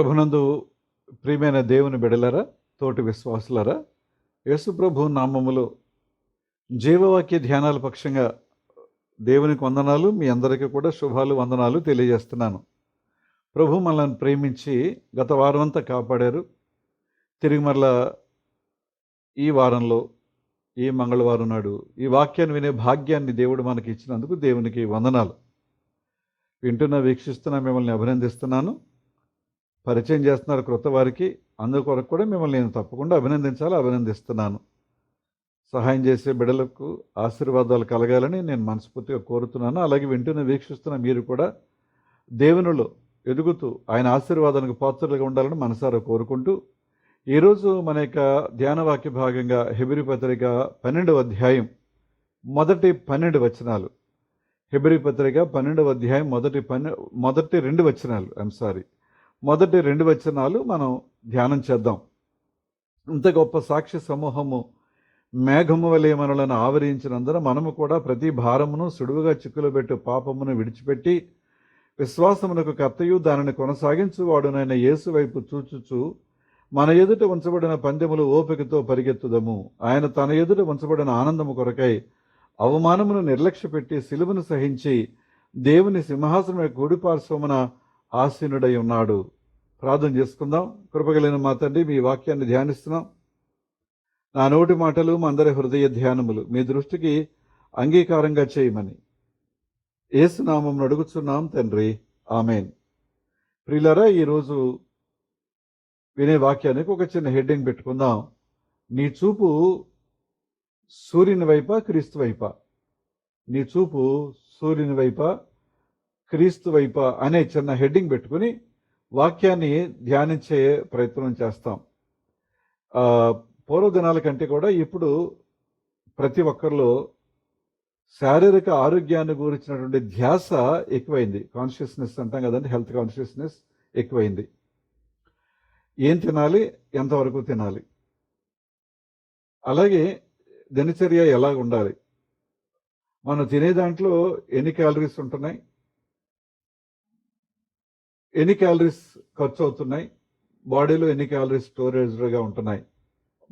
ప్రభునందు ప్రియమైన దేవుని బిడలరా తోటి విశ్వాసులరా యేసుప్రభు నామములో జీవవాక్య ధ్యానాల పక్షంగా దేవునికి వందనాలు మీ అందరికీ కూడా శుభాలు వందనాలు తెలియజేస్తున్నాను. ప్రభు మనల్ని ప్రేమించి గత వారం అంతా కాపాడారు. తిరిగి మరలా ఈ వారంలో ఈ మంగళవారం నాడు ఈ వాక్యాన్ని వినే భాగ్యాన్ని దేవుడు మనకి ఇచ్చినందుకు దేవునికి వందనాలు. వింటున్న వీక్షిస్తున్న మిమ్మల్ని అభినందిస్తున్నాను. పరిచయం చేస్తున్నారు క్రొత్త వారికి అందుకొరకు కూడా మిమ్మల్ని నేను తప్పకుండా అభినందించాలి అభినందిస్తున్నాను. సహాయం చేసే బిడలకు ఆశీర్వాదాలు కలగాలని నేను మనస్ఫూర్తిగా కోరుతున్నాను. అలాగే వింటూనే వీక్షిస్తున్న మీరు కూడా దేవునిలో ఎదుగుతూ ఆయన ఆశీర్వాదానికి పాత్రలుగా ఉండాలని మనసారా కోరుకుంటూ ఈరోజు మన యొక్క ధ్యాన వాక్య భాగంగా హెబిరి పత్రిక పన్నెండవ అధ్యాయం మొదటి పన్నెండు వచనాలు. హెబిరి పత్రిక పన్నెండవ అధ్యాయం మొదటి పన్నె మొదటి రెండు వచనాలు. ఐఎమ్ సారీ మొదటి రెండు వచనాలు మనం ధ్యానం చేద్దాం. ఇంత గొప్ప సాక్షి సమూహము మేఘము వలె మనలను ఆవరించినందున మనము కూడా ప్రతి భారమును సుడువుగా చిక్కులు పాపమును విడిచిపెట్టి విశ్వాసమునకు కర్తయు దానిని కొనసాగించువాడునైన యేసు వైపు చూచుచు మన ఎదుట ఉంచబడిన పందెములు ఓపికతో పరిగెత్తుదము. ఆయన తన ఎదుట ఉంచబడిన ఆనందము కొరకై అవమానమును నిర్లక్ష్యపెట్టి సిలువను సహించి దేవుని సింహాసనమే కూడిపార్శ్వమున ఆసీనుడై ఉన్నాడు. ప్రార్థన చేసుకుందాం. కృపగలిగిన మా తండ్రి మీ వాక్యాన్ని ధ్యానిస్తున్నాం. నా నోటి మాటలు మా అందరి హృదయ ధ్యానములు. మీ దృష్టికి అంగీకారంగా చేయమని. ఏసునామం అడుగుతున్నాం తండ్రి. ఆమెన్. ప్రియులరా ఈరోజు వినే వాక్యానికి ఒక చిన్న హెడ్డింగ్ పెట్టుకుందాం. నీ చూపు సూర్యుని వైప క్రీస్తు వైప? నీ చూపు సూర్యుని వైప క్రీస్తు వైప అనే చిన్న హెడ్డింగ్ పెట్టుకుని వాక్యాన్ని ధ్యానించే ప్రయత్నం చేస్తాం. పూర్వదినాల కంటే కూడా ఇప్పుడు ప్రతి ఒక్కరిలో శారీరక ఆరోగ్యాన్ని గురించినటువంటి ధ్యాస ఎక్కువైంది. కాన్షియస్నెస్ అంటాం కదండి హెల్త్ కాన్షియస్నెస్ ఎక్కువైంది. ఏం తినాలి ఎంతవరకు తినాలి? అలాగే దినచర్య ఎలా ఉండాలి? మనం తినే దాంట్లో ఎన్ని క్యాలరీస్ ఉంటున్నాయి? ఎన్ని క్యాలరీస్ ఖర్చు అవుతున్నాయి బాడీలో ఎన్ని క్యాలరీస్ స్టోరేజ్గా ఉంటున్నాయి?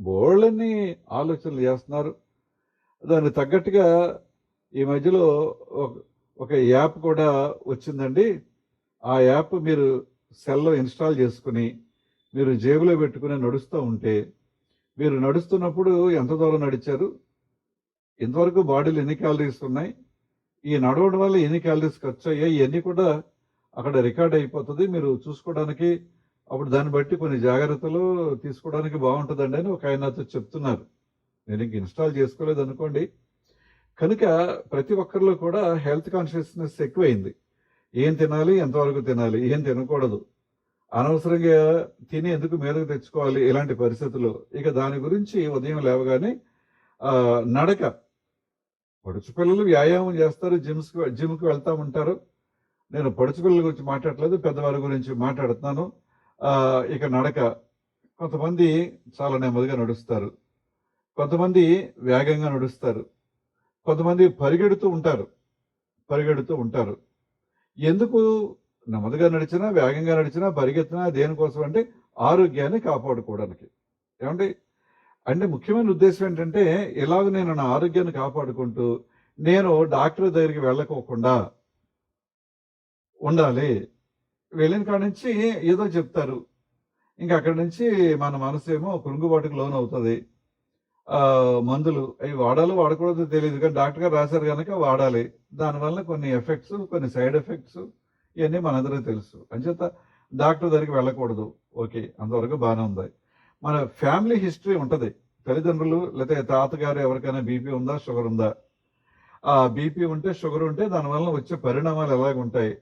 బోళ్ళని ఆలోచనలు చేస్తున్నారు. దానికి తగ్గట్టుగా ఈ మధ్యలో ఒక- ఒక యాప్ కూడా వచ్చిందండి. ఆ యాప్ మీరు సెల్లో ఇన్స్టాల్ చేసుకుని మీరు జేబులో పెట్టుకుని నడుస్తూ ఉంటే మీరు నడుస్తున్నప్పుడు ఎంత దూరం నడిచారు? ఇంతవరకు బాడీలో ఎన్ని క్యాలరీస్ ఉన్నాయి? ఈ నడవడం వల్ల ఎన్ని క్యాలరీస్ ఖర్చు అయ్యాయి ఇవన్నీ కూడా అక్కడ రికార్డ్ అయిపోతుంది. మీరు చూసుకోవడానికి అప్పుడు దాన్ని బట్టి కొన్ని జాగ్రత్తలు తీసుకోవడానికి బాగుంటుందండి అని ఒక ఆయన నాతో చెప్తున్నారు. నేను ఇంక ఇన్స్టాల్ చేసుకోలేదు అనుకోండి. కనుక ప్రతి ఒక్కరిలో కూడా హెల్త్ కాన్షియస్నెస్ ఎక్కువైంది. ఏం తినాలి ఎంతవరకు తినాలి ఏం తినకూడదు. అనవసరంగా తిని ఎందుకు మీదకు తెచ్చుకోవాలి ఇలాంటి పరిస్థితులు ఇక దాని గురించి ఉదయం లేవగానే నడక. పడుచు పిల్లలు వ్యాయామం చేస్తారు జిమ్స్కి జిమ్కి వెళ్తూ ఉంటారు. నేను పడుచుకుల గురించి మాట్లాడట్లేదు పెద్దవారి గురించి మాట్లాడుతున్నాను. ఇక నడక. కొంతమంది చాలా నెమ్మదిగా నడుస్తారు. కొంతమంది వేగంగా నడుస్తారు. కొంతమంది పరిగెడుతూ ఉంటారు. పరిగెడుతూ ఉంటారు. ఎందుకు నెమ్మదిగా నడిచినా వేగంగా నడిచినా పరిగెత్తినా దేనికోసం అంటే ఆరోగ్యాన్ని కాపాడుకోవడానికి. ఏమండి? అంటే ముఖ్యమైన ఉద్దేశం ఏంటంటే ఎలాగ నేను నా ఆరోగ్యాన్ని కాపాడుకుంటూ నేను డాక్టర్ దగ్గరికి వెళ్ళకోకుండా ఉండాలి. వెళ్ళిన కాడ నుంచి ఏదో చెప్తారు. ఇంకా అక్కడి నుంచి మన మనసు ఏమో కురుంగుబాటుకు లోన్ అవుతుంది. మందులు. అవి వాడాలో వాడకూడదు తెలియదు కానీ డాక్టర్ గారు రాశారు కనుక వాడాలి. దానివల్ల కొన్ని ఎఫెక్ట్స్ కొన్ని సైడ్ ఎఫెక్ట్స్ ఇవన్నీ మనందరికీ తెలుసు. అంచేత డాక్టర్ దగ్గరికి వెళ్ళకూడదు. ఓకే అంతవరకు బాగానే ఉంది. మన ఫ్యామిలీ హిస్టరీ ఉంటుంది. తల్లిదండ్రులు లేకపోతే తాతగారు ఎవరికైనా బీపీ ఉందా షుగర్ ఉందా? ఆ బీపీ ఉంటే షుగర్ ఉంటే దానివల్ల వచ్చే పరిణామాలు ఎలాగ ఉంటాయి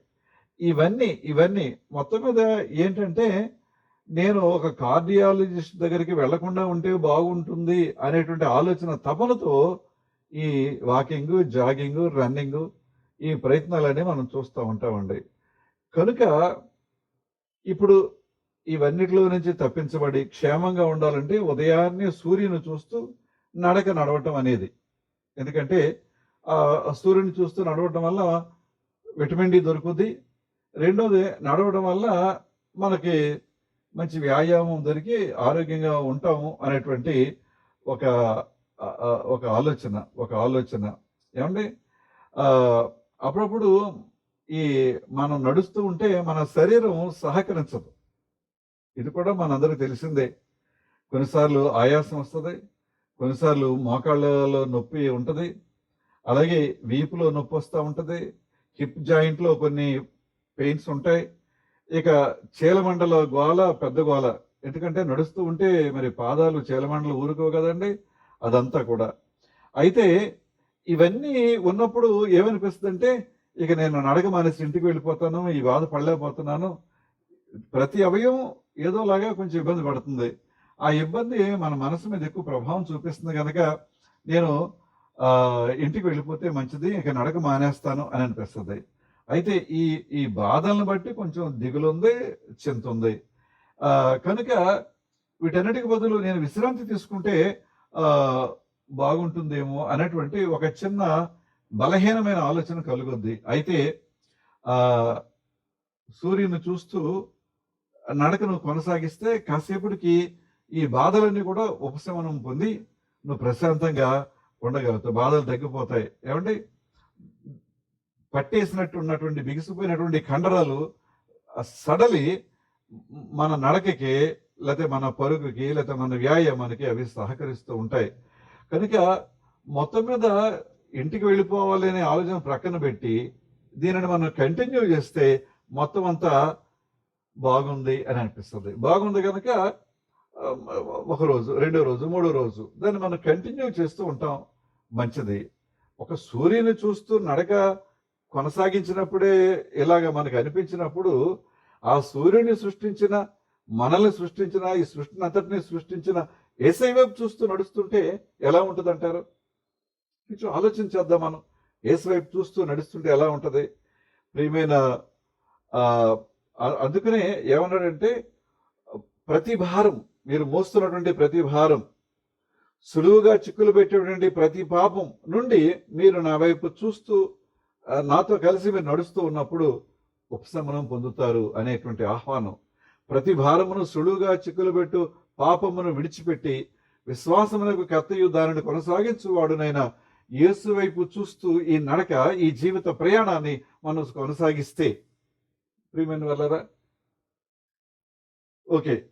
ఇవన్నీ ఇవన్నీ మొత్తం మీద ఏంటంటే నేను ఒక కార్డియాలజిస్ట్ దగ్గరికి వెళ్ళకుండా ఉంటే బాగుంటుంది అనేటువంటి ఆలోచన తపనతో ఈ వాకింగ్ జాగింగ్ రన్నింగ్ ఈ ప్రయత్నాలన్నీ మనం చూస్తూ ఉంటామండి. కనుక ఇప్పుడు ఇవన్నిటిలో నుంచి తప్పించబడి క్షేమంగా ఉండాలంటే ఉదయాన్నే సూర్యుని చూస్తూ నడక నడవటం అనేది. ఎందుకంటే ఆ సూర్యుని చూస్తూ నడవటం వల్ల విటమిన్ డి దొరుకుద్ది రెండోది నడవడం వల్ల మనకి మంచి వ్యాయామం దొరికి ఆరోగ్యంగా ఉంటాము అనేటువంటి ఒక ఒక ఆలోచన ఒక ఆలోచన. ఏమండి? అప్పుడప్పుడు ఈ మనం నడుస్తూ ఉంటే మన శరీరం సహకరించదు. ఇది కూడా మనందరికీ తెలిసిందే. కొన్నిసార్లు ఆయాసం వస్తుంది కొన్నిసార్లు మోకాళ్ళలో నొప్పి ఉంటుంది అలాగే వీపులో నొప్పి వస్తూ ఉంటుంది హిప్ జాయింట్లో కొన్ని పెయిన్స్ ఉంటాయి. ఇక చీలమండల గోల పెద్ద గోల. ఎందుకంటే నడుస్తూ ఉంటే మరి పాదాలు చీలమండలు ఊరుకో కదండి. అదంతా కూడా. అయితే ఇవన్నీ ఉన్నప్పుడు ఏమనిపిస్తుంది అంటే ఇక నేను నడక మానేసి ఇంటికి వెళ్ళిపోతాను ఈ బాధ పడలేకపోతున్నాను. ప్రతి అవయవం ఏదోలాగా కొంచెం ఇబ్బంది పడుతుంది. ఆ ఇబ్బంది మన మనసు మీద ఎక్కువ ప్రభావం చూపిస్తుంది కనుక నేను ఇంటికి వెళ్ళిపోతే మంచిది ఇక నడక మానేస్తాను అని అనిపిస్తుంది. అయితే ఈ ఈ బాధలను బట్టి కొంచెం దిగులుంది చింత ఉంది కనుక వీటన్నిటికి బదులు నేను విశ్రాంతి తీసుకుంటే బాగుంటుందేమో అనేటువంటి ఒక చిన్న బలహీనమైన ఆలోచన కలుగుద్ది. అయితే సూర్యుని చూస్తూ నడకను కొనసాగిస్తే కాసేపటికి ఈ బాధలన్నీ కూడా ఉపశమనం పొంది నువ్వు ప్రశాంతంగా ఉండగలుగుతావు. బాధలు తగ్గిపోతాయి. ఏమండి? పట్టేసినట్టు ఉన్నటువంటి బిగిసిపోయినటువంటి కండరాలు సడలి మన నడకకి లేకపోతే మన పరుగుకి లేకపోతే మన వ్యాయామానికి అవి సహకరిస్తూ ఉంటాయి. కనుక మొత్తం మీద ఇంటికి వెళ్ళిపోవాలి అనే ఆలోచన ప్రక్కన పెట్టి దీనిని మనం కంటిన్యూ చేస్తే మొత్తం అంతా బాగుంది అని అనిపిస్తుంది. బాగుంది కనుక ఒక రోజు రెండో రోజు మూడో రోజు దాన్ని మనం కంటిన్యూ చేస్తూ ఉంటాం. మంచిది. ఒక సూర్యుని చూస్తూ నడక కొనసాగించినప్పుడే ఇలాగ మనకు అనిపించినప్పుడు ఆ సూర్యుని సృష్టించిన మనల్ని సృష్టించిన ఈ సృష్టిని అంతటిని సృష్టించిన ఏసై వైపు చూస్తూ నడుస్తుంటే ఎలా ఉంటుంది అంటారు కొంచెం ఆలోచించేద్దాం మనం. ఏసు వైపు చూస్తూ నడుస్తుంటే ఎలా ఉంటుంది? ప్రియమైన అందుకనే ఏమన్నాడంటే ప్రతి భారం మీరు మోస్తున్నటువంటి ప్రతి భారం సులువుగా చిక్కులు పెట్టేటువంటి ప్రతి పాపం నుండి మీరు నా వైపు చూస్తూ నాతో కలిసి మీరు నడుస్తూ ఉన్నప్పుడు ఉపశమనం పొందుతారు అనేటువంటి ఆహ్వానం. ప్రతి భారమును సులువుగా చిక్కులు పెట్టు పాపమును విడిచిపెట్టి విశ్వాసమునకు కత్తయు దానిని కొనసాగించువాడునైనా యేసు వైపు చూస్తూ ఈ నడక ఈ జీవిత ప్రయాణాన్ని మనం కొనసాగిస్తే. ప్రియమైన వల్లరా ఓకే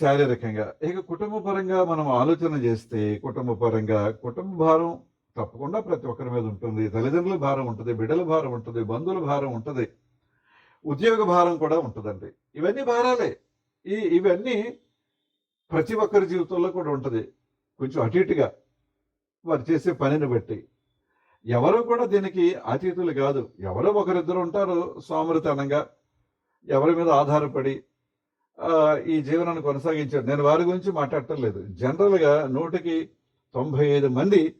శారీరకంగా. ఇక కుటుంబపరంగా మనం ఆలోచన చేస్తే కుటుంబపరంగా కుటుంబ భారం తప్పకుండా ప్రతి ఒక్కరి మీద ఉంటుంది. తల్లిదండ్రుల భారం ఉంటుంది బిడ్డల భారం ఉంటుంది బంధువుల భారం ఉంటుంది ఉద్యోగ భారం కూడా ఉంటుందండి. ఇవన్నీ భారాలే. ఈ ఇవన్నీ ప్రతి ఒక్కరి జీవితంలో కూడా ఉంటుంది. కొంచెం అటు ఇటుగా వారు చేసే పనిని బట్టి. ఎవరు కూడా దీనికి అతీతులు కాదు. ఎవరో ఒకరిద్దరు ఉంటారు సోమరితనంగా. ఎవరి మీద ఆధారపడి ఈ జీవనాన్ని కొనసాగించారు. నేను వారి గురించి మాట్లాడటం లేదు. జనరల్గా నూటికి తొంభై ఐదు మంది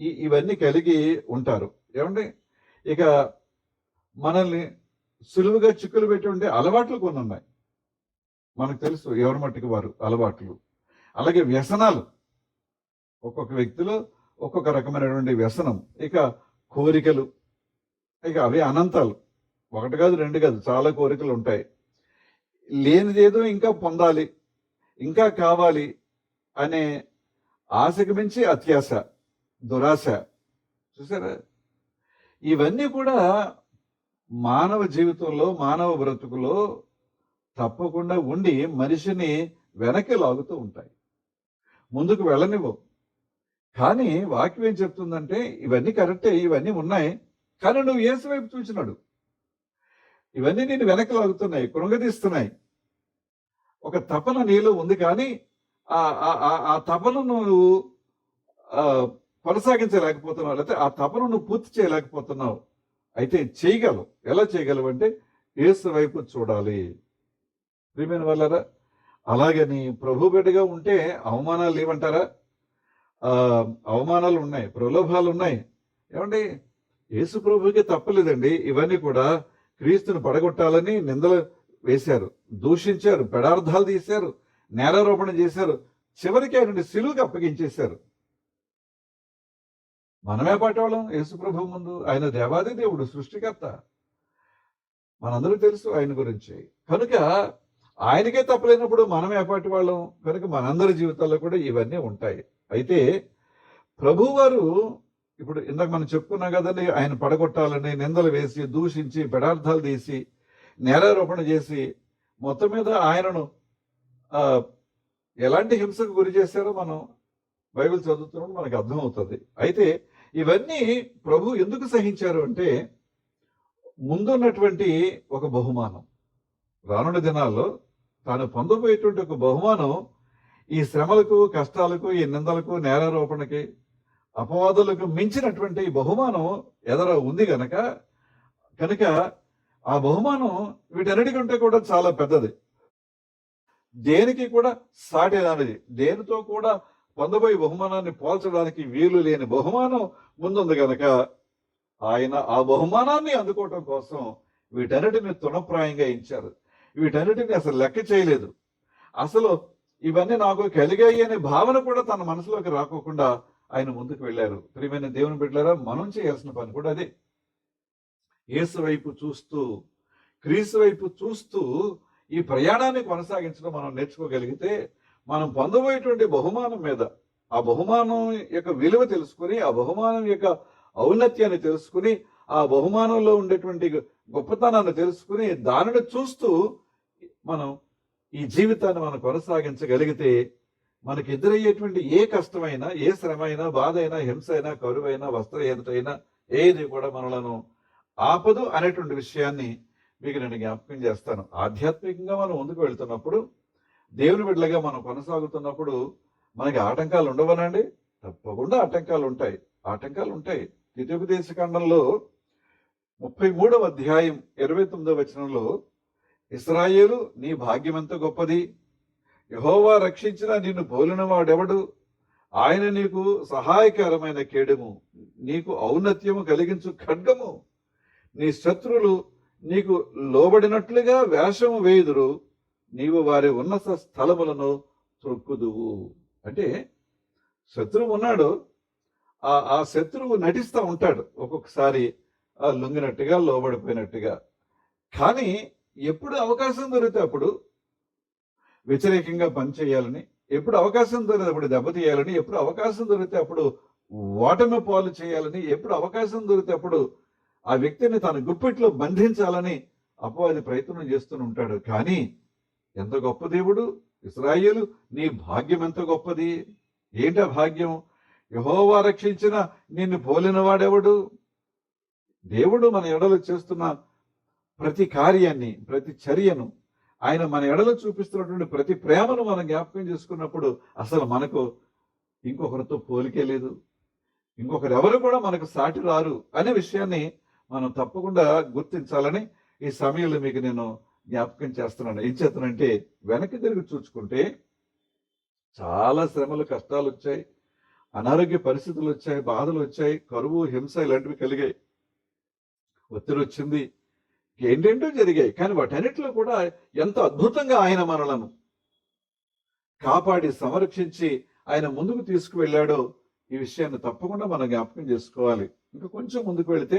ఇవన్నీ కలిగి ఉంటారు. ఏమండి? ఇక మనల్ని సులువుగా చిక్కులు పెట్టి ఉండే అలవాట్లు కొన్ని ఉన్నాయి. మనకు తెలుసు ఎవరి మట్టుకు వారు అలవాట్లు. అలాగే వ్యసనాలు. ఒక్కొక్క వ్యక్తిలో ఒక్కొక్క రకమైనటువంటి వ్యసనం. ఇక కోరికలు. ఇక అవి అనంతాలు. ఒకటి కాదు రెండు కాదు చాలా కోరికలు ఉంటాయి. లేనిదేదో ఇంకా పొందాలి. ఇంకా కావాలి అనే ఆశకు మించి అత్యాశ. దురాశ. చూసారా ఇవన్నీ కూడా మానవ జీవితంలో మానవ బ్రతుకులో తప్పకుండా ఉండి మనిషిని వెనక్కి లాగుతూ ఉంటాయి. ముందుకు వెళ్ళనివ్వు కానీ వాక్యం ఏం చెప్తుందంటే ఇవన్నీ కరెక్టే ఇవన్నీ ఉన్నాయి కానీ నువ్వు ఏసు వైపు చూసినాడు ఇవన్నీ నేను వెనక్కి లాగుతున్నాయి కృంగదీస్తున్నాయి. ఒక తపన నీలో ఉంది కానీ ఆ తపన నువ్వు కొనసాగించలేకపోతున్నావు. లేకపోతే ఆ తపను నువ్వు పూర్తి చేయలేకపోతున్నావు. అయితే చేయగలవు. ఎలా చేయగలవు అంటే ఏసు వైపు చూడాలి. ప్రియమైన వాళ్ళరా అలాగని ప్రభు బిడ్డగా ఉంటే అవమానాలు లేవంటారా? అవమానాలు ఉన్నాయి ప్రలోభాలు ఉన్నాయి. ఏమండి? యేసు ప్రభుకి తప్పలేదండి. ఇవన్నీ కూడా క్రీస్తుని పడగొట్టాలని నిందలు వేశారు. దూషించారు పెడార్థాలు తీశారు నేరారోపణ చేశారు. చివరికి ఆయన సిలువుకి అప్పగించేశారు. మనమే పట్టేవాళ్ళం. యేసుప్రభు ముందు ఆయన దేవాది దేవుడు సృష్టికర్త. మనందరూ తెలుసు ఆయన గురించి. కనుక ఆయనకే తప్పలేనప్పుడు మనం ఏపాటి వాళ్ళం కనుక మనందరి జీవితాల్లో కూడా ఇవన్నీ ఉంటాయి. అయితే ప్రభువారు ఇప్పుడు ఇందాక మనం చెప్పుకున్నాం కదండి ఆయన పడగొట్టాలని నిందలు వేసి దూషించి పెడార్థాలు తీసి నేరారోపణ చేసి మొత్తం మీద ఆయనను ఎలాంటి హింసకు గురి చేశారో మనం బైబిల్ చదువుతున్నప్పుడు మనకు అర్థమవుతుంది. అయితే ఇవన్నీ ప్రభు ఎందుకు సహించారు అంటే ముందున్నటువంటి ఒక బహుమానం. రానున్న దినాల్లో తాను పొందబోయేటువంటి ఒక బహుమానం ఈ శ్రమలకు కష్టాలకు ఈ నిందలకు నేరారోపణకి అపవాదులకు మించినటువంటి బహుమానం ఎదర ఉంది గనక కనుక ఆ బహుమానం వీటన్నిటికంటే కూడా చాలా పెద్దది. దేనికి కూడా సాటిదానిది దేనితో కూడా పొందబోయే బహుమానాన్ని పోల్చడానికి వీలు లేని బహుమానం ముందుంది కనుక ఆయన ఆ బహుమానాన్ని అందుకోవటం కోసం వీటన్నిటిని తునప్రాయంగా ఇచ్చారు. వీటన్నిటిని అసలు లెక్క చేయలేదు. అసలు ఇవన్నీ నాకు కలిగాయి అనే భావన కూడా తన మనసులోకి రాకోకుండా ఆయన ముందుకు వెళ్ళారు. ప్రియమైన దేవుని బిడ్డలారా మనం చేయాల్సిన పని కూడా అదే. యేసు వైపు చూస్తూ క్రీస్తు వైపు చూస్తూ ఈ ప్రయాణాన్ని కొనసాగించడం మనం నేర్చుకోగలిగితే మనం పొందబోయేటువంటి బహుమానం మీద ఆ బహుమానం యొక్క విలువ తెలుసుకుని ఆ బహుమానం యొక్క ఔన్నత్యాన్ని తెలుసుకుని ఆ బహుమానంలో ఉండేటువంటి గొప్పతనాన్ని తెలుసుకుని దానిని చూస్తూ మనం ఈ జీవితాన్ని మనం కొనసాగించగలిగితే మనకి ఎదురయ్యేటువంటి ఏ కష్టమైనా ఏ శ్రమ అయినా బాధ అయినా హింస అయినా కరువైనా వస్త్రహీనతైనా ఏది కూడా మనలను ఆపదు అనేటువంటి విషయాన్ని మీకు నేను జ్ఞాపకం చేస్తాను. ఆధ్యాత్మికంగా మనం ముందుకు వెళ్తున్నప్పుడు దేవుని బిడ్డలుగా మనం కొనసాగుతున్నప్పుడు మనకి ఆటంకాలు ఉండవనండి? తప్పకుండా ఆటంకాలు ఉంటాయి ఆటంకాలు ఉంటాయి ద్వితీయోపదేశ ఖండంలో ముప్పై మూడవ అధ్యాయం ఇరవై తొమ్మిదవ వచనంలో ఇస్రాయేలు నీ భాగ్యం ఎంత గొప్పది? యహోవా రక్షించిన నిన్ను పోలిన వాడెవడు? ఆయన నీకు సహాయకరమైన కేడము నీకు ఔన్నత్యము కలిగించు ఖడ్గము. నీ శత్రులు నీకు లోబడినట్లుగా వేషము వేయుదురు. నీవు వారి ఉన్నత స్థలములను త్రొక్కుదువు. అంటే శత్రువు ఉన్నాడు ఆ ఆ శత్రువు నటిస్తూ ఉంటాడు ఒక్కొక్కసారి ఆ లొంగినట్టుగా లోబడిపోయినట్టుగా. కానీ ఎప్పుడు అవకాశం దొరికితే అప్పుడు వ్యతిరేకంగా పనిచేయాలని ఎప్పుడు అవకాశం దొరికితే అప్పుడు దెబ్బతీయాలని ఎప్పుడు అవకాశం దొరికితే అప్పుడు ఓటమి పాలు చేయాలని ఎప్పుడు అవకాశం దొరికితే అప్పుడు ఆ వ్యక్తిని తన గుప్పిట్లో బంధించాలని అపవాది ప్రయత్నం చేస్తూనే ఉంటాడు. కానీ ఎంత గొప్ప దేవుడు ఇస్రాయిలు నీ భాగ్యం ఎంత గొప్పది? ఏంటా భాగ్యం? యహోవా రక్షించిన నిన్ను పోలిన వాడెవడు? దేవుడు మన ఎడలు చేస్తున్న ప్రతి కార్యాన్ని ప్రతి చర్యను ఆయన మన ఎడలు చూపిస్తున్నటువంటి ప్రతి ప్రేమను మనం జ్ఞాపకం చేసుకున్నప్పుడు అసలు మనకు ఇంకొకరితో పోలికే లేదు. ఇంకొకరెవరు కూడా మనకు సాటి రారు అనే విషయాన్ని మనం తప్పకుండా గుర్తించాలని ఈ సమయంలో మీకు నేను జ్ఞాపకం చేస్తున్నాను. ఏం చేస్తానంటే వెనక్కి తిరిగి చూసుకుంటే చాలా శ్రమలు కష్టాలు వచ్చాయి. అనారోగ్య పరిస్థితులు వచ్చాయి బాధలు వచ్చాయి కరువు హింస ఇలాంటివి కలిగాయి. ఒత్తిడి వచ్చింది. ఏంటేంటో జరిగాయి. కానీ వాటన్నిటిలో కూడా ఎంత అద్భుతంగా ఆయన మనలను కాపాడి సంరక్షించి ఆయన ముందుకు తీసుకువెళ్ళాడో ఈ విషయాన్ని తప్పకుండా మనం జ్ఞాపకం చేసుకోవాలి. ఇంకా కొంచెం ముందుకు వెళితే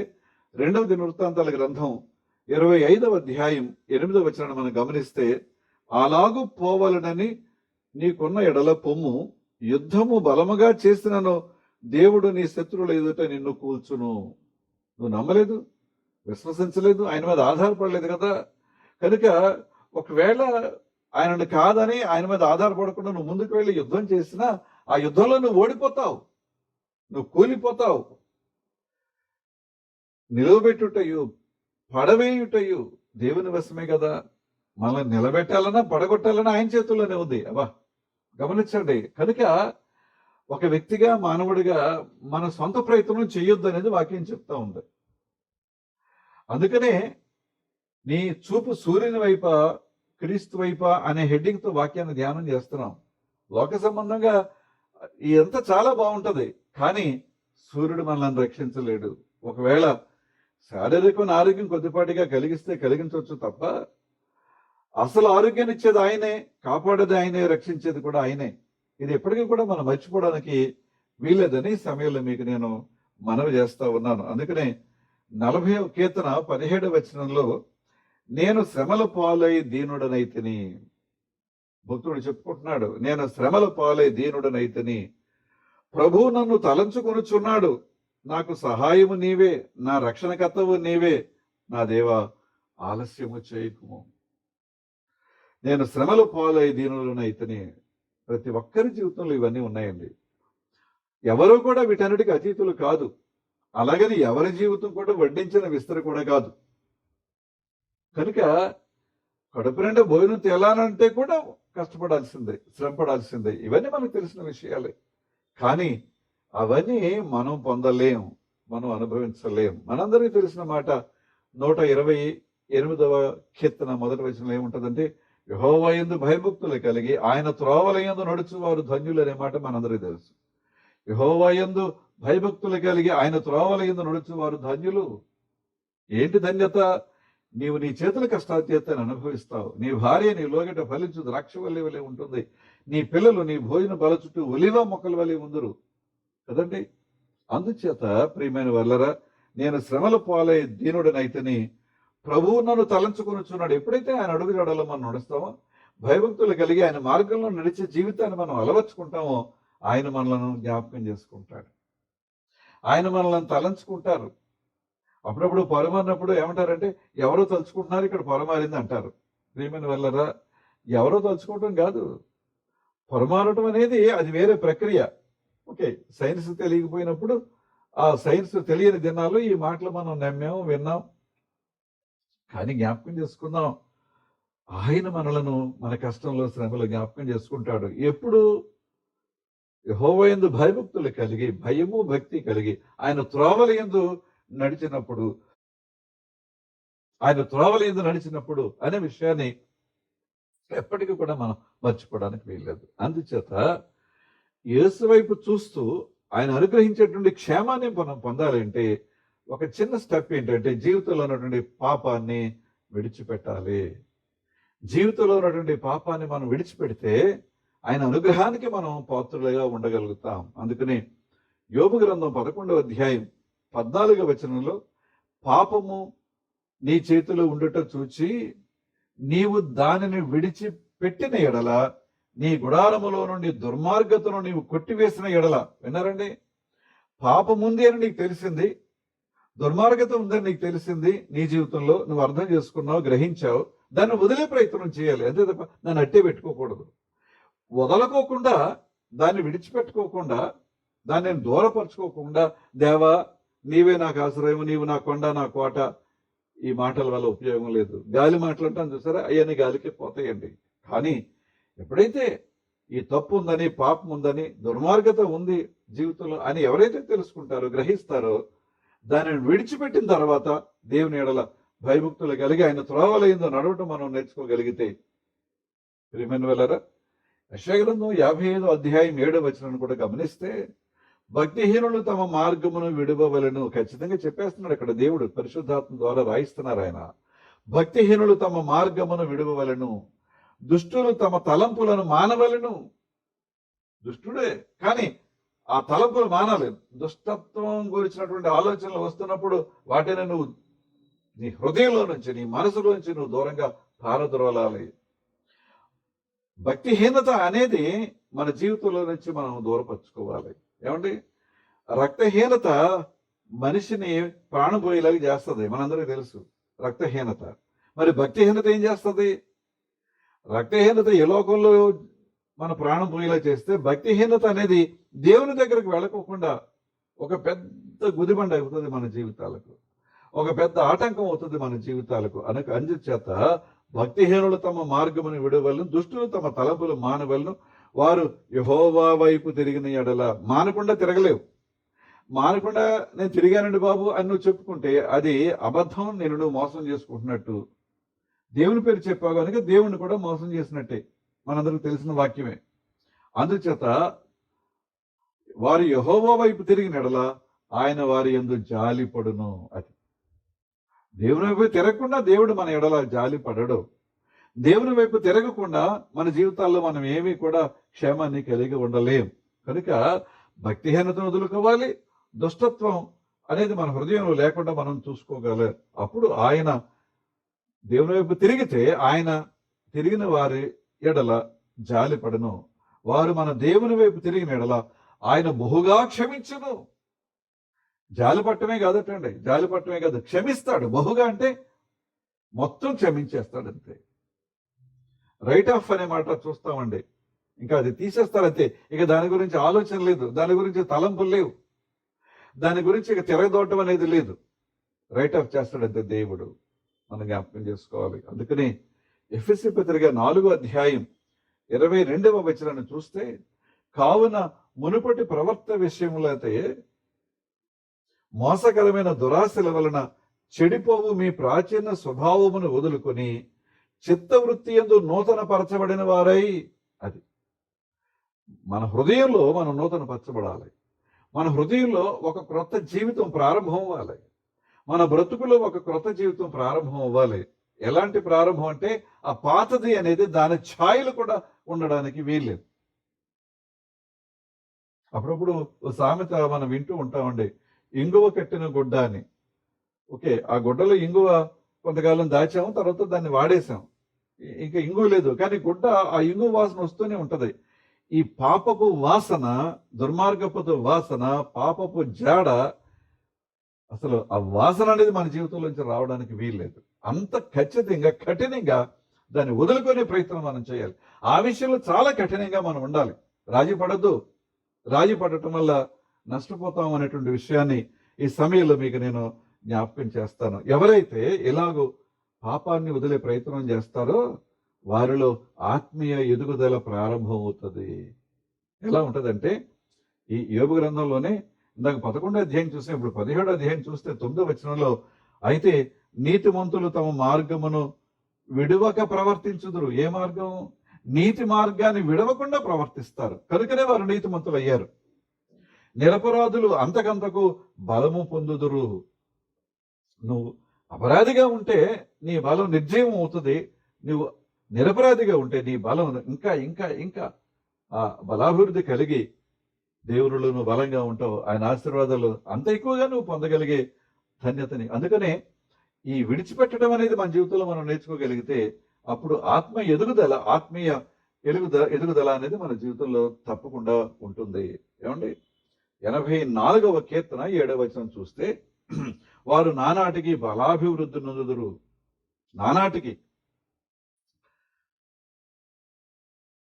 రెండవ దినవృత్తాంతాల గ్రంథం ఇరవై ఐదవ అధ్యాయం ఎనిమిదవ వచనాన్ని మనం గమనిస్తే అలాగు పోవాలనని నీకున్న ఎడల పొమ్ము యుద్ధము బలముగా చేసినను దేవుడు నీ శత్రువుల ఎదుట నిన్ను కూల్చును. నువ్వు నమ్మలేదు విశ్వసించలేదు ఆయన మీద ఆధారపడలేదు కదా. కనుక ఒకవేళ ఆయనను కాదని ఆయన మీద ఆధారపడకుండా నువ్వు ముందుకు వెళ్ళి యుద్ధం చేసినా ఆ యుద్ధంలో నువ్వు ఓడిపోతావు నువ్వు కూలిపోతావు. నిలవబెట్టుటయు పడవేయుటయు దేవుని వశమే కదా. మనల్ని నిలబెట్టాలన్నా పడగొట్టాలన్నా ఆయన చేతుల్లోనే ఉంది. అబ్బా గమనించండి. కనుక ఒక వ్యక్తిగా మానవుడిగా మన సొంత ప్రయత్నం చేయొద్దు అనేది వాక్యం చెప్తా ఉంది. అందుకనే నీ చూపు సూర్యుని వైప క్రీస్తు వైప అనే హెడ్డింగ్తో వాక్యాన్ని ధ్యానం చేస్తున్నాం. లోక సంబంధంగా ఇదంతా చాలా బాగుంటుంది. కానీ సూర్యుడు మనల్ని రక్షించలేడు. ఒకవేళ శారీరకమైన ఆరోగ్యం కొద్దిపాటిగా కలిగిస్తే కలిగించవచ్చు తప్ప అసలు ఆరోగ్యాన్ని ఇచ్చేది ఆయనే కాపాడేది ఆయనే రక్షించేది కూడా ఆయనే. ఇది ఎప్పటికీ కూడా మనం మర్చిపోవడానికి వీలేదని సమయంలో మీకు నేను మనవి చేస్తా ఉన్నాను. అందుకనే నలభై కీర్తన పదిహేడు వచనంలో నేను శ్రమల పాలై దీనుడనైతిని భక్తుడు చెప్పుకుంటున్నాడు నేను శ్రమల పాలై దీనుడనైతిని ప్రభు నన్ను తలంచుకొనుచున్నాడు నాకు సహాయము నీవే నా రక్షణకర్తవు నీవే నా దేవా ఆలస్యము చేయకుము. నేను శ్రమలు పాలై ఇతని ప్రతి ఒక్కరి జీవితంలో ఇవన్నీ ఉన్నాయండి. ఎవరు కూడా వీటన్నిటికి అతీతులు కాదు. అలాగని ఎవరి జీవితం కూడా వడ్డించిన విస్తర కూడా కాదు. కనుక కడుపు నిండా భోజనం తేలానంటే కూడా కష్టపడాల్సిందే శ్రమపడాల్సిందే. ఇవన్నీ మనకు తెలిసిన విషయాలే. కానీ అవన్నీ మనం పొందలేం మనం అనుభవించలేం. మనందరికీ తెలిసిన మాట నూట ఇరవై ఎనిమిదవ కీర్తన మొదటి వచనంలో ఏముంటుందంటే యహోవయందు భయభక్తులు కలిగి ఆయన త్రోవలయందు నడుచు వారు ధన్యులు అనే మాట మనందరికీ తెలుసు. యహోవయందు భయభక్తులు కలిగి ఆయన త్రోవలయందు నడుచు వారు ధన్యులు. ఏంటి ధన్యత? నీవు నీ చేతుల కష్టాత్యతను అనుభవిస్తావు. నీ భార్య నీ లోగట ఫలించు ద్రాక్ష వల్లి వలె ఉంటుంది. నీ పిల్లలు నీ భోజన బల చుట్టూ ఒలివ మొక్కల వలె ఉందరు. కదండి? అందుచేత ప్రియమైన వల్లరా నేను శ్రమల పాలై దీనుడనైతని ప్రభువు నన్ను తలంచుకొనుచున్నాడు. ఎప్పుడైతే ఆయన అడుగు జాడలో మనం నడుస్తామో భయభక్తులు కలిగి ఆయన మార్గంలో నడిచే జీవితాన్ని మనం అలవర్చుకుంటామో ఆయన మనలను జ్ఞాపకం చేసుకుంటాడు. ఆయన మనల్ని తలంచుకుంటారు. అప్పుడప్పుడు పొరమారినప్పుడు ఏమంటారంటే ఎవరో తలుచుకుంటున్నారు ఇక్కడ పొరమారింది అంటారు. ప్రియమైన వల్లరా ఎవరో తలుచుకోవటం కాదు. పొరమారటం అనేది అది వేరే ప్రక్రియ. ఓకే సైన్స్ తెలియకపోయినప్పుడు ఆ సైన్స్ తెలియని దినాలు ఈ మాటలు మనం నమ్మాము విన్నాం కానీ జ్ఞాపకం చేసుకుందాం. ఆయన మనలను మన కష్టంలో శ్రమలో జ్ఞాపకం చేసుకుంటాడు. ఎప్పుడు? యెహోవాయందు భయభక్తులు కలిగి భయము భక్తి కలిగి ఆయన త్రోవల ఎందు నడిచినప్పుడు ఆయన త్రోవల ఎందు నడిచినప్పుడు అనే విషయాన్ని ఎప్పటికీ కూడా మనం మర్చిపోవడానికి వీల్లేదు. అందుచేత యేసు వైపు చూస్తూ ఆయన అనుగ్రహించేటువంటి క్షేమాన్ని మనం పొందాలంటే ఒక చిన్న స్టెప్ ఏంటంటే జీవితంలో ఉన్నటువంటి పాపాన్ని విడిచిపెట్టాలి. జీవితంలో ఉన్నటువంటి పాపాన్ని మనం విడిచిపెడితే ఆయన అనుగ్రహానికి మనం పాత్రులుగా ఉండగలుగుతాం. అందుకని యోగు గ్రంథం పదకొండవ అధ్యాయం పద్నాలుగవ వచనంలో పాపము నీ చేతిలో ఉండటం చూచి నీవు దానిని విడిచి పెట్టిన ఎడల నీ గుడారములో నుండి దుర్మార్గతను నీవు కొట్టివేసిన ఎడల విన్నారండి? పాపం ఉంది అని నీకు తెలిసింది దుర్మార్గత ఉందని నీకు తెలిసింది నీ జీవితంలో నువ్వు అర్థం చేసుకున్నావు గ్రహించావు దాన్ని వదిలే ప్రయత్నం చేయాలి అంతే తప్ప దాన్ని అట్టే పెట్టుకోకూడదు. వదలకోకుండా దాన్ని విడిచిపెట్టుకోకుండా దాన్ని నేను దూరపరచుకోకుండా దేవా నీవే నాకు ఆశ్రయం నీవు నా కొండ నా కోట ఈ మాటల వల్ల ఉపయోగం లేదు. గాలి మాటలు అంటాం చూసారా? అవన్నీ గాలికి పోతాయండి. కానీ ఎప్పుడైతే ఈ తప్పు ఉందని పాపం ఉందని దుర్మార్గత ఉంది జీవితంలో అని ఎవరైతే తెలుసుకుంటారో గ్రహిస్తారో దానిని విడిచిపెట్టిన తర్వాత దేవుని ఎడల భయముక్తులు కలిగి ఆయన త్రోవలైందో నడవటం మనం నేర్చుకోగలిగితే ప్రియమైన వెళ్ళరా యశగ్రంథం యాభై ఐదో అధ్యాయం ఏడో వచనాన్ని కూడా గమనిస్తే భక్తిహీనులు తమ మార్గమును విడవలను ఖచ్చితంగా చెప్పేస్తున్నాడు ఇక్కడ దేవుడు పరిశుద్ధాత్మ ద్వారా రాయిస్తున్నారు ఆయన. భక్తిహీనులు తమ మార్గమును విడవలను దుష్టులు తమ తలంపులను మానవలను. దుష్టుడే. కానీ ఆ తలంపులు మానాలి దుష్టత్వం గురించినటువంటి ఆలోచనలు వస్తున్నప్పుడు వాటిని నువ్వు నీ హృదయంలో నుంచి నీ మనసులో నుంచి నువ్వు దూరంగా పారద్రోలాలి. భక్తిహీనత అనేది మన జీవితంలో నుంచి మనం దూరపరచుకోవాలి. ఏమండి? రక్తహీనత మనిషిని ప్రాణం పోయేలాగా చేస్తుంది. మనందరికీ తెలుసు రక్తహీనత. మరి భక్తిహీనత ఏం చేస్తుంది? రక్తహీనత ఏ లోకంలో మన ప్రాణం పోయేలా చేస్తే భక్తిహీనత అనేది దేవుని దగ్గరకు వెళ్ళకోకుండా ఒక పెద్ద గుదిబండ అవుతుంది మన జీవితాలకు. ఒక పెద్ద ఆటంకం అవుతుంది మన జీవితాలకు. అనక అందుచేత భక్తిహీనులు తమ మార్గమును విడవలను దుష్టులు తమ తలపులు మానవలను వారు యహోవా వైపు తిరిగిన ఎడల మానకుండా తిరగలేవు. మానకుండా నేను తిరిగానండి బాబు అని నువ్వు చెప్పుకుంటే అది అబద్ధం నేను నువ్వు మోసం చేసుకుంటున్నట్టు దేవుని పేరు చెప్పావు కనుక దేవుణ్ణి కూడా మోసం చేసినట్టే. మనందరికి తెలిసిన వాక్యమే. అందుచేత వారి యహోవో వైపు తిరిగిన ఎడల ఆయన వారి ఎందు జాలి పడును అది. దేవుని వైపు తిరగకుండా దేవుడు మన ఎడల జాలి పడడు. దేవుని వైపు తిరగకుండా మన జీవితాల్లో మనం ఏమీ కూడా క్షేమాన్ని కలిగి ఉండలేం. కనుక భక్తిహీనతను వదులుకోవాలి దుష్టత్వం అనేది మన హృదయంలో లేకుండా మనం చూసుకోగలం అప్పుడు ఆయన దేవుని వైపు తిరిగితే ఆయన తిరిగిన వారి ఎడల జాలిపడను వారు మన దేవుని వైపు తిరిగిన ఎడల ఆయన బహుగా క్షమించును. జాలి పట్టమే కాదటండి. జాలిపట్టమే కాదు క్షమిస్తాడు. బహుగా అంటే మొత్తం క్షమించేస్తాడు అంతే. రైట్ ఆఫ్ అనే మాట చూస్తామండి. ఇంకా అది తీసేస్తారంతే. ఇక దాని గురించి ఆలోచన లేదు. దాని గురించి తలంపులు లేవు. దాని గురించి ఇక తిరగదోటం అనేది లేదు. రైట్ ఆఫ్ చేస్తాడంతే దేవుడు. మనం జ్ఞాపకం చేసుకోవాలి. అందుకని ఎఫ్ఎస్సి పత్రిక నాలుగో అధ్యాయం ఇరవై రెండవ వచనాన్ని చూస్తే కావున మునుపటి ప్రవర్త విషయంలో అయితే మోసకరమైన దురాశల వలన చెడిపోవు మీ ప్రాచీన స్వభావమును వదులుకొని చిత్తవృత్తి ఎందు నూతన పరచబడిన వారై అది. మన హృదయంలో మనం నూతన పరచబడాలి మన హృదయంలో ఒక క్రొత్త జీవితం ప్రారంభం అవ్వాలి. మన బ్రతుకులో ఒక క్రొత్త జీవితం ప్రారంభం అవ్వాలి. ఎలాంటి ప్రారంభం అంటే ఆ పాతది అనేది దాని ఛాయలు కూడా ఉండడానికి వీల్లేదు. అప్పుడప్పుడు ఓ సామెత మనం వింటూ ఉంటామండి ఇంగువ కట్టిన గుడ్డ అని. ఓకే ఆ గుడ్డలో ఇంగువ కొంతకాలం దాచాము తర్వాత దాన్ని వాడేసాం ఇంకా ఇంగువ లేదు కానీ గుడ్డ ఆ ఇంగువ వాసన వస్తూనే ఉంటుంది. ఈ పాపపు వాసన దుర్మార్గపు వాసన పాపపు జాడ అసలు ఆ వాసన అనేది మన జీవితంలోంచి రావడానికి వీల్లేదు. అంత ఖచ్చితంగా కఠినంగా దాన్ని వదులుకునే ప్రయత్నం మనం చేయాలి. ఆ విషయంలో చాలా కఠినంగా మనం ఉండాలి. రాజీ పడద్దు. రాజీ పడటం వల్ల నష్టపోతాం అనేటువంటి విషయాన్ని ఈ సమయంలో మీకు నేను జ్ఞాపకం చేస్తాను. ఎవరైతే ఎలాగో పాపాన్ని వదిలే ప్రయత్నం చేస్తారో వారిలో ఆత్మీయ ఎదుగుదల ప్రారంభమవుతుంది. ఎలా ఉంటుందంటే ఈ యోగ గ్రంథంలోనే ఇందాక పదకొండో అధ్యాయం చూస్తే ఇప్పుడు పదిహేడో అధ్యాయం చూస్తే తొమ్మిదో వచనంలో అయితే నీతిమంతులు తమ మార్గమును విడువక ప్రవర్తించుదురు. ఏ మార్గం? నీతి మార్గాన్ని విడవకుండా ప్రవర్తిస్తారు. కనుకనే వారు నీతిమంతులు అయ్యారు. నిరపరాధులు అంతకంతకు బలము పొందుదురు. నువ్వు అపరాధిగా ఉంటే నీ బలం నిర్జీవం అవుతుంది. నువ్వు నిరపరాధిగా ఉంటే నీ బలం ఇంకా ఇంకా ఇంకా ఆ బలాభివృద్ధి కలిగి దేవునిలో నువ్వు బలంగా ఉంటావు ఆయన ఆశీర్వాదాలు అంత ఎక్కువగా నువ్వు పొందగలిగే ధన్యతని. అందుకనే ఈ విడిచిపెట్టడం అనేది మన జీవితంలో మనం నేర్చుకోగలిగితే అప్పుడు ఆత్మ ఎదుగుదల ఆత్మీయ ఎదుగుదల ఎదుగుదల అనేది మన జీవితంలో తప్పకుండా ఉంటుంది. ఏమండి? ఎనభై నాలుగవ కీర్తన ఏడవ వచనం చూస్తే వారు నానాటికి బలాభివృద్ధి నొందుదురు. నానాటికి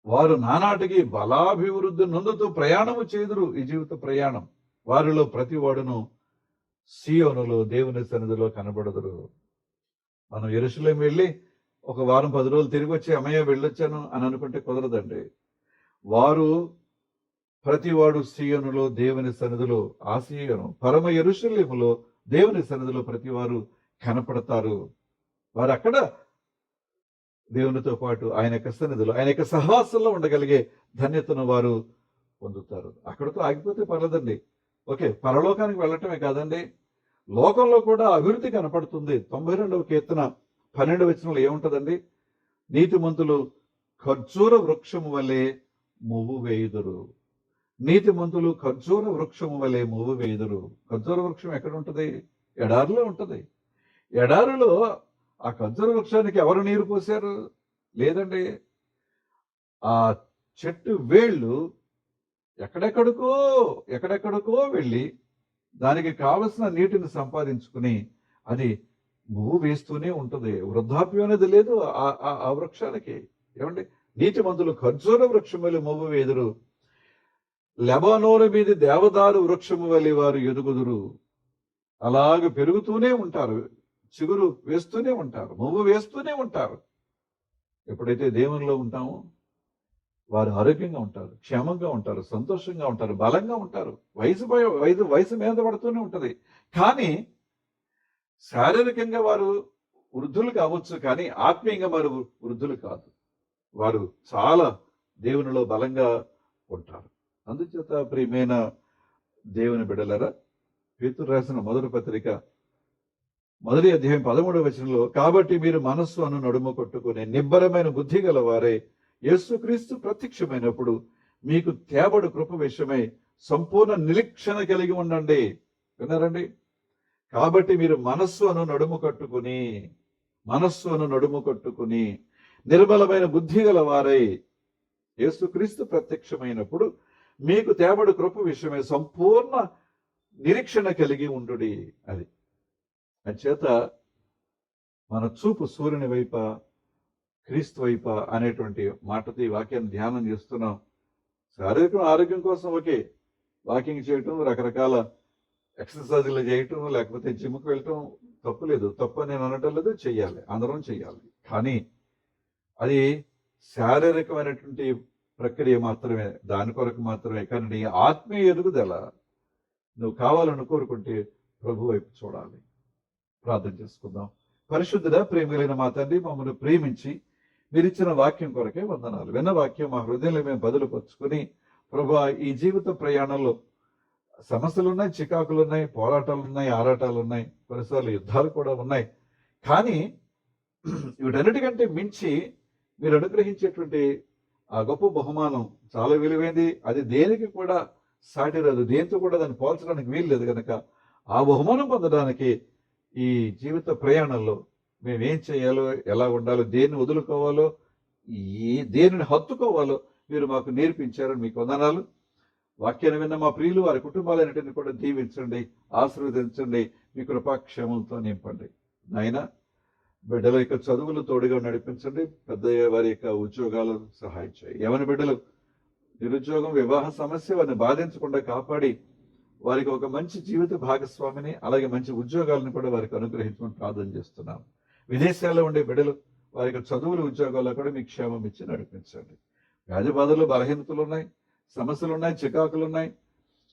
వారు నానాటికి బలాభివృద్ధి నొందుతూ ప్రయాణము చేదురు ఈ జీవిత ప్రయాణం. వారిలో ప్రతి వాడును సియోనులో దేవుని సన్నిధిలో కనబడదురు. మనం ఎరుసలేం వెళ్ళి ఒక వారం పది రోజులు తిరిగి వచ్చి అమ్మయ్య వెళ్ళొచ్చాను అని అనుకుంటే కుదరదండి. వారు ప్రతివాడు సీయోనులో దేవుని సన్నిధిలో ఆ పరమ ఎరుషలేములో దేవుని సన్నిధిలో ప్రతివారు కనపడతారు. వారు అక్కడ దేవునితో పాటు ఆయన యొక్క సన్నిధిలో ఆయన యొక్క సహవాసంలో ఉండగలిగే ధన్యతను వారు పొందుతారు. అక్కడతో ఆగిపోతే పర్లేదండి. ఓకే పరలోకానికి వెళ్ళటమే కాదండి. లోకంలో కూడా అభివృద్ధి కనపడుతుంది. తొంభై రెండవ కీర్తన పన్నెండు వచనంలో ఏముంటుందండి? నీతిమంతులు ఖర్జూర వృక్షము వలె మువ్వు వేయుదురు. నీతిమంతులు ఖర్జూర వృక్షము వలె మువ్వు వేయుదురు. ఖర్జూర వృక్షం ఎక్కడ ఉంటుంది? ఎడారిలో ఉంటుంది. ఎడారిలో ఆ ఖర్జూర వృక్షానికి ఎవరు నీరు పోశారు? లేదండి. ఆ చెట్టు వేళ్ళు ఎక్కడెక్కడికో ఎక్కడెక్కడికో వెళ్ళి దానికి కావలసిన నీటిని సంపాదించుకుని అది మువ్వు వేస్తూనే ఉంటుంది. వృద్ధాప్యం అనేది లేదు ఆ- ఆ- ఆ వృక్షానికి. ఏమండి? నీటి మందులు ఖర్జూర వృక్షములు మువ్వు వేదురు. లెబానోను మీద దేవదారు వృక్షము వలి వారు ఎదుగుదురు. అలాగ పెరుగుతూనే ఉంటారు. చిగురు వేస్తూనే ఉంటారు మువ్వు వేస్తూనే ఉంటారు. ఎప్పుడైతే దేవునిలో ఉంటామో వారు ఆరోగ్యంగా ఉంటారు క్షేమంగా ఉంటారు సంతోషంగా ఉంటారు బలంగా ఉంటారు. వయసు వయసు వయసు మీద పడుతూనే ఉంటుంది. కానీ శారీరకంగా వారు వృద్ధులు కావచ్చు కానీ ఆత్మీయంగా వారు వృద్ధులు కాదు. వారు చాలా దేవునిలో బలంగా ఉంటారు. అందుచేత ప్రియమైన దేవుని బిడలరా పేతురు రాసిన మొదటి పత్రిక మొదటి అధ్యాయం పదమూడవ వచనంలో కాబట్టి మీరు మనస్సు అను నడుము కొట్టుకునే నిబ్బరమైన బుద్ధి గల వారే యేసుక్రీస్తు ప్రత్యక్షమైనప్పుడు మీకు తేబడు కృప విషయమై సంపూర్ణ నిరీక్షణ కలిగి ఉండండి. విన్నారండి? కాబట్టి మీరు మనస్సు అను నడుము కట్టుకుని మనస్సును నడుము కట్టుకుని నిర్మలమైన బుద్ధి గల వారై యేసుక్రీస్తు ప్రత్యక్షమైనప్పుడు మీకు తేబడు కృప విషయమై సంపూర్ణ నిరీక్షణ కలిగి ఉండుడి. అది. అంచేత మన చూపు సూర్యుని వైప క్రీస్తు వైప అనేటువంటి మాటతో ఈ వాక్యాన్ని ధ్యానం చేస్తున్నాం. శారీరక ఆరోగ్యం కోసం ఓకే. వాకింగ్ చేయటం రకరకాల ఎక్సర్సైజులు చేయటం లేకపోతే జిమ్కి వెళ్ళటం తప్పులేదు తప్పు నేను అనటం లేదు చెయ్యాలి. అందరం చెయ్యాలి. కానీ అది శారీరకమైనటువంటి ప్రక్రియ మాత్రమే. దాని కొరకు మాత్రమే. కానీ నీ ఆత్మీయ ఎదుగుదల నువ్వు కావాలని కోరుకుంటే ప్రభు వైపు చూడాలి. ప్రార్థన చేసుకుందాం. పరిశుద్ధుడ ప్రేమగలిగిన మా తండ్రి మమ్మల్ని ప్రేమించి మీరు ఇచ్చిన వాక్యం కొరకే వందనాలు. విన్న వాక్యం మా హృదయంలో మేము బదులుపరుచుకొని ప్రభు ఈ జీవిత ప్రయాణంలో సమస్యలు ఉన్నాయి చికాకులు ఉన్నాయి పోరాటాలు ఉన్నాయి ఆరాటాలు ఉన్నాయి కొన్నిసార్లు యుద్ధాలు కూడా ఉన్నాయి. కానీ వీటన్నిటికంటే మించి మీరు అనుగ్రహించేటువంటి ఆ గొప్ప బహుమానం చాలా విలువైంది. అది దేనికి కూడా సాటి రాదు. దేంతో కూడా దాన్ని పోల్చడానికి వీలు లేదు కనుక ఆ బహుమానం పొందడానికి ఈ జీవిత ప్రయాణంలో మేమేం చేయాలో ఎలా ఉండాలో దేన్ని వదులుకోవాలో ఏ దేనిని హత్తుకోవాలో మీరు మాకు నేర్పించారని మీకు వందనాలు. వాక్యాన్ని విన్న మా ప్రియులు వారి కుటుంబాలన్నింటినీ కూడా దీవించండి ఆశీర్వదించండి మీ కృపాక్షేమంతో నింపండి. నాయన బిడ్డల యొక్క చదువులు తోడుగా నడిపించండి పెద్ద వారి యొక్క ఉద్యోగాలు సహాయం చేయి యవన బిడ్డలు నిరుద్యోగం వివాహ సమస్య వారిని బాధించకుండా కాపాడి వారికి ఒక మంచి జీవిత భాగస్వామిని అలాగే మంచి ఉద్యోగాలను కూడా వారికి అనుగ్రహించమని ప్రార్థన చేస్తున్నాం. విదేశాల్లో ఉండే బిడ్డలు వారి యొక్క చదువులు ఉద్యోగాల్లో కూడా మీ క్షేమం ఇచ్చి నడిపించండి. వ్యాధి బాధలు బలహీనతలు ఉన్నాయి సమస్యలు ఉన్నాయి చికాకులు ఉన్నాయి.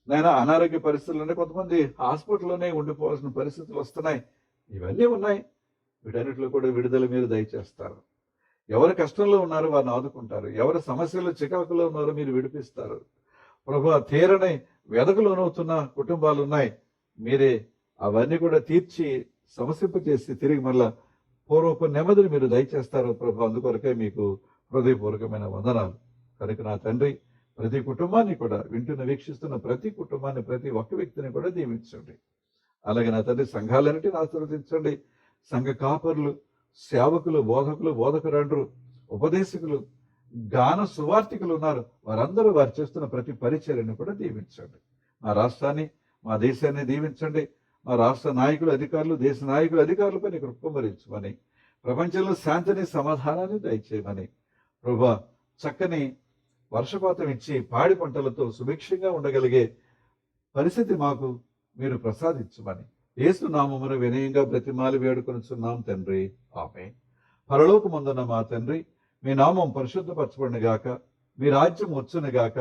నాయన అనారోగ్య పరిస్థితులు ఉన్నాయి. కొంతమంది హాస్పిటల్లోనే ఉండిపోవాల్సిన పరిస్థితులు వస్తున్నాయి. ఇవన్నీ ఉన్నాయి. వీటన్నిటిలో కూడా విడుదల మీరు దయచేస్తారు. ఎవరు కష్టంలో ఉన్నారో వారిని ఆదుకుంటారు. ఎవరు సమస్యలు చికాకులో ఉన్నారో మీరు విడిపిస్తారు. ప్రభు తీరని వెదకలోనవుతున్న కుటుంబాలు ఉన్నాయి మీరే అవన్నీ కూడా తీర్చి సమసింపచేసి తిరిగి మళ్ళా పూర్వపు నెమ్మదిని మీరు దయచేస్తారు ప్రభు. అందుకొరకే మీకు హృదయపూర్వకమైన వందనాలు. కనుక నా తండ్రి ప్రతి కుటుంబాన్ని కూడా వింటున్న వీక్షిస్తున్న ప్రతి కుటుంబాన్ని ప్రతి ఒక్క వ్యక్తిని కూడా దీవించండి. అలాగే నా తండ్రి సంఘాలన్నిటిని ఆశీర్వదించండి. సంఘ కాపరులు సేవకులు బోధకులు బోధకురండ్రు ఉపదేశకులు గాన సువార్థికులు ఉన్నారు. వారందరూ వారు చేస్తున్న ప్రతి పరిచర్యను కూడా దీవించండి. మా రాష్ట్రాన్ని మా దేశాన్ని దీవించండి. మా రాష్ట్ర నాయకులు అధికారులు దేశ నాయకులు అధికారులపై నీకు కృపమరించమని ప్రపంచంలో శాంతిని సమాధానాన్ని దయచేయమని ప్రభా చక్కని వర్షపాతం ఇచ్చి పాడి పంటలతో సుభిక్షంగా ఉండగలిగే పరిస్థితి మాకు మీరు ప్రసాదించమని ఏసు నామమును వినయంగా బ్రతిమాలి వేడుకొనుచున్నాం తండ్రి. ఆమె పరలోకమందున్న మా తండ్రి మీ నామం పరిశుద్ధపరచబడిన గాక మీ రాజ్యం వచ్చును గాక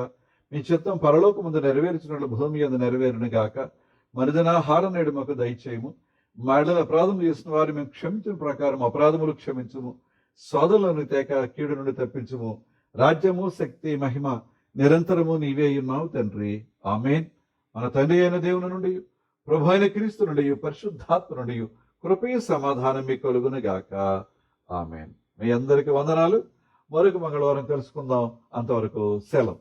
మీ చిత్తం పరలోకముందు నెరవేర్చినట్లు భూమి అందు నెరవేరును గాక మరిదనాహారం నేడు మాకు దయచేయము. మడల అపరాధం చేసిన వారు మేము క్షమించిన ప్రకారం అపరాధములు క్షమించము. సోదరులను తేక కీడు నుండి తప్పించుము. రాజ్యము శక్తి మహిమ నిరంతరము నీవే ఉన్నావు తండ్రి. ఆమెన్. మన తండ్రి అయిన దేవుని నుండి ప్రభు అయిన క్రీస్తు నుండి పరిశుద్ధాత్మ నుండి కృపయ సమాధానం మీ కలుగునుగాక ఆమెన్. మీ అందరికీ వందనాలు. మరొక మంగళవారం కలుసుకుందాం. అంతవరకు సెలవు.